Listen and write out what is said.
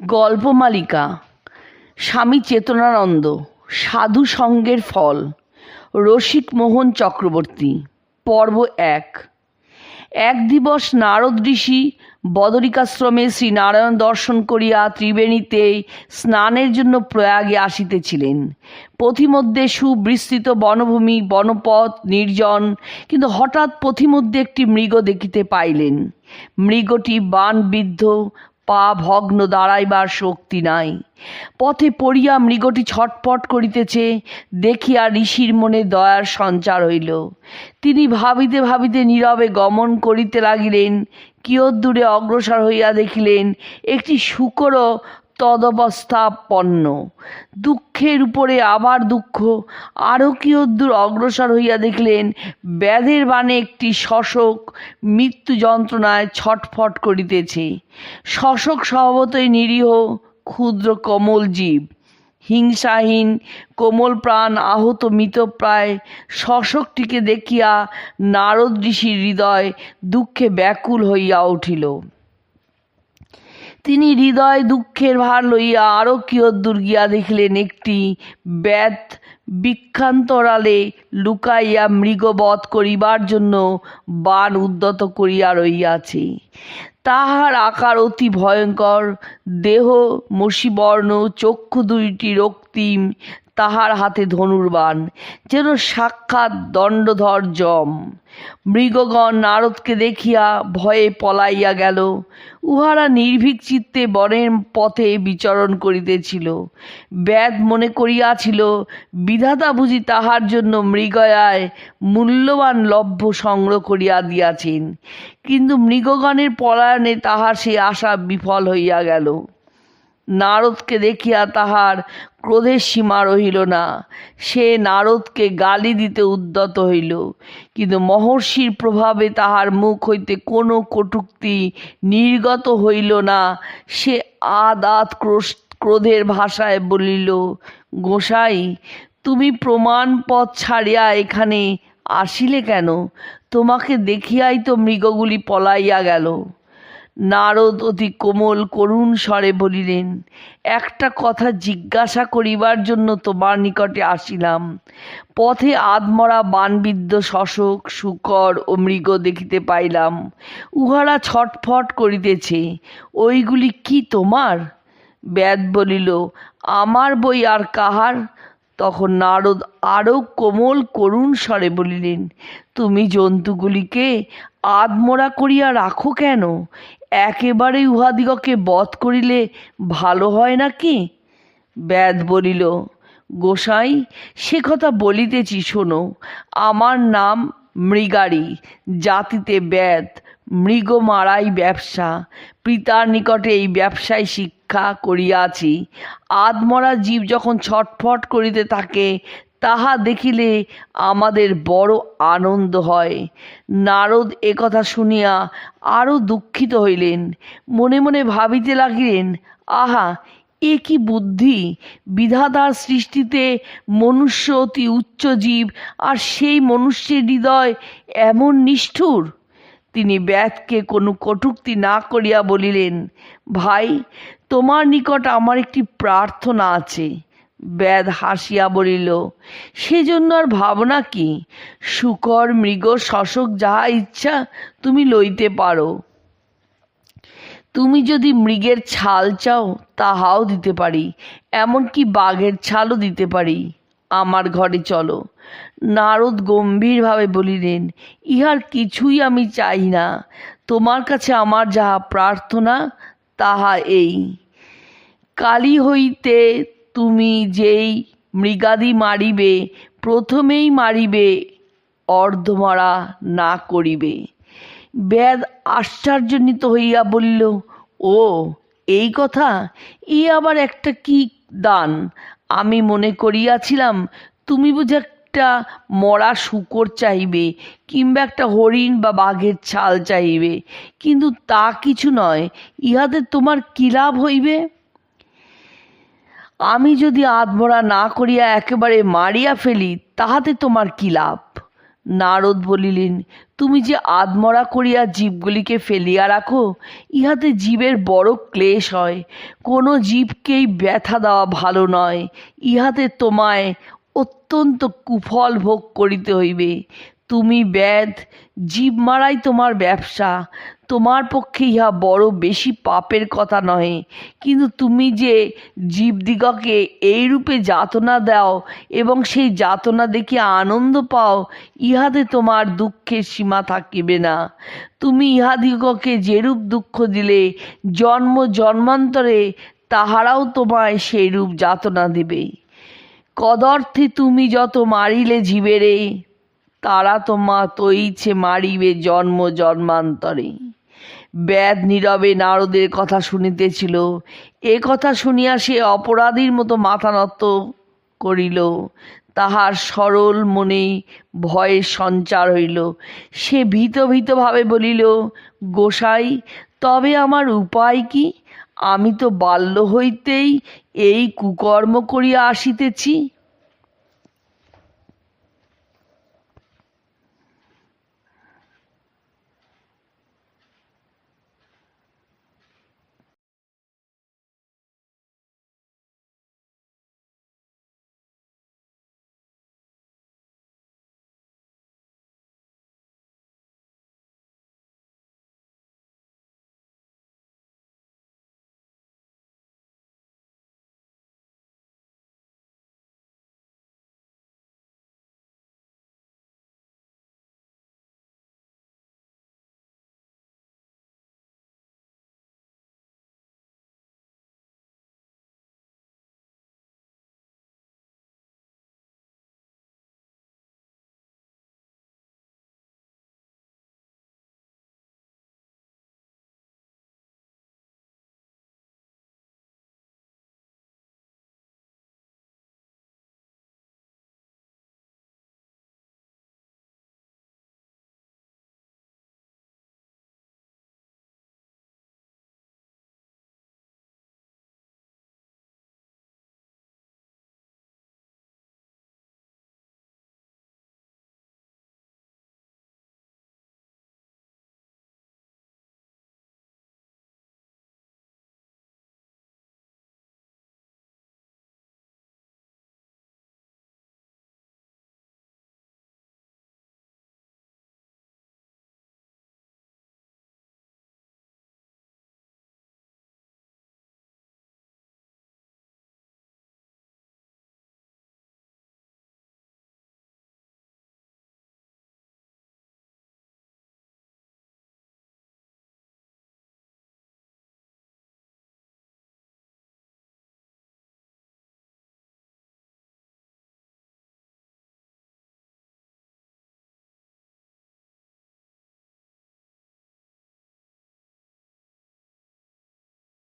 গল্পমালিকা স্বামী চেতনানন্দ, সাধু সঙ্গের ফল, রসিক মোহন চক্রবর্তী, পর্ব এক। এক দিবস নারদ ঋষি বদরিকাশ্রমে শ্রীনারায়ণ দর্শন করিয়া ত্রিবেণীতে স্নানের জন্য প্রয়াগে আসিতেছিলেন। পথিমধ্যে সুবিস্তৃত বনভূমি, বনপথ নির্জন, কিন্তু হঠাৎ পথিমধ্যে একটি মৃগ দেখিতে পাইলেন। মৃগটি বানবিদ্ধ পা ভগ্ন দাঁড়াইবার শক্তি নাই। পথে পড়িয়া মৃগটি ছটপট করিতেছে, দেখিয়া ঋষির মনে দয়ার সঞ্চার হইল। তিনি ভাবিতে ভাবিতে নীরবে গমন করিতে লাগিলেন কিয়দ্দূরে অগ্রসর হইয়া দেখিলেন, একটি শুকরও তদবস্থাপন্ন। দুঃখের উপরে আবার দুঃখ। আরও কি কিয়দ্দূর অগ্রসর হইয়া দেখলেন, ব্যাধের বাণে একটি শশক মৃত্যু যন্ত্রণায় ছটফট করিতেছে। শশক স্বভাবতই নিরীহ, ক্ষুদ্র কোমল জীব। হিংসাহীন, কোমল প্রাণ আহত মৃতপ্রায় শশকটিকে দেখিয়া নারদ ঋষির হৃদয় দুঃখে ব্যাকুল হইয়া উঠিল। তিনি হৃদয় দুঃখের ভার লইয়া আরও কিয়দ্দূর গিয়া দেখিলেন একটি ব্যাত বিক্ষান্তরালে লুকাইয়া মৃগবধ করিবার জন্য বান উদ্যত করিয়া রইয়াছে তাহার আকার অতি ভয়ঙ্কর, দেহ মসিবর্ণ চক্ষু দুইটি রক্তিম তাহার হাতে ধনুর্বাণ, যেন সাক্ষাৎ দণ্ডধর যম মৃগগণ নারদকে দেখিয়া ভয়ে পলাইয়া গেল। উহারা নির্ভীক চিত্তে বনের পথে বিচরণ করিতেছিল। ব্যাদ মনে করিয়াছিল, বিধাতা বুঝি তাহার জন্য মৃগয়ায় মূল্যবান লভ্য সংগ্রহ করিয়া দিয়াছেন। কিন্তু মৃগগণের পলায়নে তাহার সেই আশা বিফল হইয়া গেল। নারদকে দেখিয়া তাহার ক্রোধের সীমা রহিল না। সে নারদকে গালি দিতে উদ্যত হইল। কিন্তু মহর্ষির প্রভাবে তাহার মুখ হইতে কোনো কটূক্তি নির্গত হইল না। সে আদ আদ ক্রোধের ভাষায় বলিল, গোসাই, তুমি প্রমাণ পথ ছাড়িয়া এখানে আসিলে কেন? তোমাকে দেখিয়াই তো মৃগগুলি পলাইয়া গেল। নারদ অতি কোমল করুণ স্বরে বলিলেন, একটা কথা জিজ্ঞাসা করিবার জন্য তোমার নিকটে আসিলাম। পথে আদমরা বানবিদ্ধ শশক, শুকর ও মৃগ দেখিতে পাইলাম। উহারা ছটফট করিতেছে, ওইগুলি কি তোমার? ব্যাদ বলিল, আমার বই আর কাহার? তখন নারদ আরও কোমল করুণ স্বরে বলিলেন, তুমি জন্তুগুলিকে আদমোড়া করিয়া রাখো কেন? একেবারে উহাদিগকে বধ করিলে ভালো হয় নাকি? ব্যাদ বলিল, গোসাই, সে কথা বলিতেছি, শোনো। আমার নাম মৃগারি, জাতিতে ব্যাদ মৃগ মারাই ব্যবসা। পিতার নিকটে এই ব্যবসায় শিক্ষা করিয়াছি। আদমরা জীব যখন ছটফট করিতে থাকে তাহা দেখিলে আমাদের বড় আনন্দ হয়। নারদ একথা শুনিয়া আরও দুঃখিত হইলেন। মনে মনে ভাবিতে লাগিলেন, আহা, এ কি বুদ্ধি! বিধাতার সৃষ্টিতে মনুষ্য অতি উচ্চ জীব, আর সেই মনুষ্যের হৃদয় এমন নিষ্ঠুর। তিনি ব্যাধকে কোনো কটুক্তি না করিয়া বলিলেন, ভাই, তোমার নিকট আমার একটি প্রার্থনা আছে। ব্যাধ হাসিয়া বলিল, সেজন্য আর ভাবনা কি? শুকর মৃগ শশক, যাহা ইচ্ছা তুমি লইতে পারো। তুমি যদি মৃগের ছাল চাও, তাহাও দিতে পারি, এমনকি বাঘের ছালও দিতে পারি। আমার ঘরে চলো। নারদ গম্ভীরভাবে বলিলেন, ইহার কিছুই আমি চাই না। তোমার কাছে আমার যাহা প্রার্থনা, তাহা এই। কালী হইতে তুমি যেই মৃগাদি মারিবে, প্রথমেই মারিবে, অর্ধমারা না করিবে। ব্যাদ আশ্চর্যজনিত হইয়া বলিল, ও, এই কথা? ই আবার একটা কি দান? আমি মনে করিয়াছিলাম, তুমি বুঝে একটা মরা শুকর চাইবে কিংবা একটা হরিণ বা বাঘের ছাল চাইবে কিন্তু তা কিছু নয়, ইহাতে তোমার কী লাভ হইবে? আমি যদি আধমরা না করিয়া একেবারে মারিয়া ফেলি, তাহাতে তোমার কী লাভ? নারদ বলিলেন, তুমি যে আদমরা করিয়া জীবগুলিকে ফেলিয়া রাখো, ইহাতে জীবের বড় ক্লেশ হয়। কোনো জীবকেই ব্যথা দেওয়া ভালো নয়। ইহাতে তোমায় অত্যন্ত কুফল ভোগ করিতে হইবে। তুমি ব্যাধ, জীব মারাই তোমার ব্যবসা। তোমার পক্ষে ইহা বড় বেশি পাপের কথা নহে। কিন্তু তুমি যে জীবদিগকে এইরূপে যাতনা দাও এবং সেই যাতনা দেখে আনন্দ পাও, ইহাতে তোমার দুঃখের সীমা থাকিবে না। তুমি ইহাদিগকে যেরূপ দুঃখ দিলে, জন্ম জন্মান্তরে তাহারাও তোমায় সেইরূপ যাতনা দিবে। কদর্থে তুমি যত মারিলে জীবেরে, তারা তোমা তৈছে মারিবে জন্ম জন্মান্তরে। ব্যাদ নীরবে নারদের কথা শুনিতেছিল। এ কথা শুনিয়া সে অপরাধীর মতো মাথা নত করিল। তাহার সরল মনে ভয়ের সঞ্চার হইল। সে ভীত ভীতভাবে বলিল, গোসাই, তবে আমার উপায় কি? আমি তো বাল্য হইতেই এই কুকর্ম করিয়া আসিতেছি।